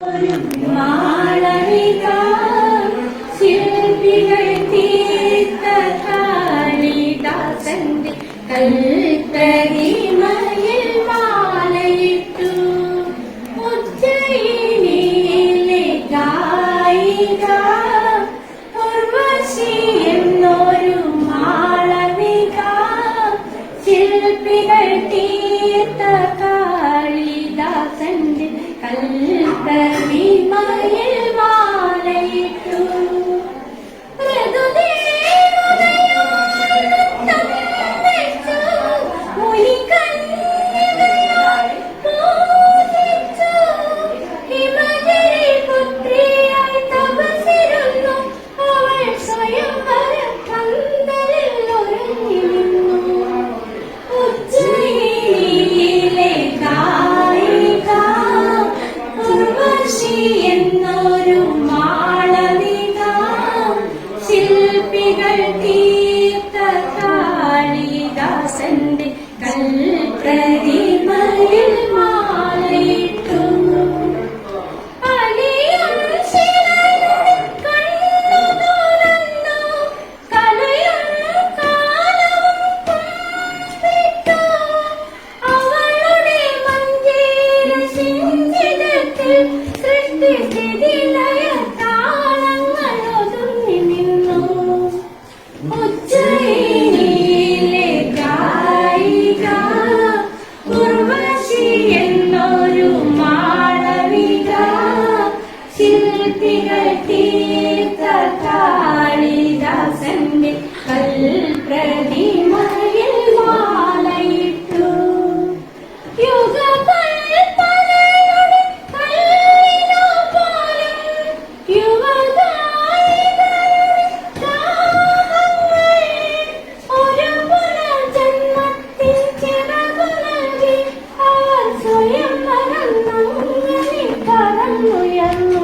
മാളവിക ശില്പികൾ തീർത്ത കാളിദാസന്റെ കൽപ്രതിമയിൽ desde la പറന്നുയർന്നു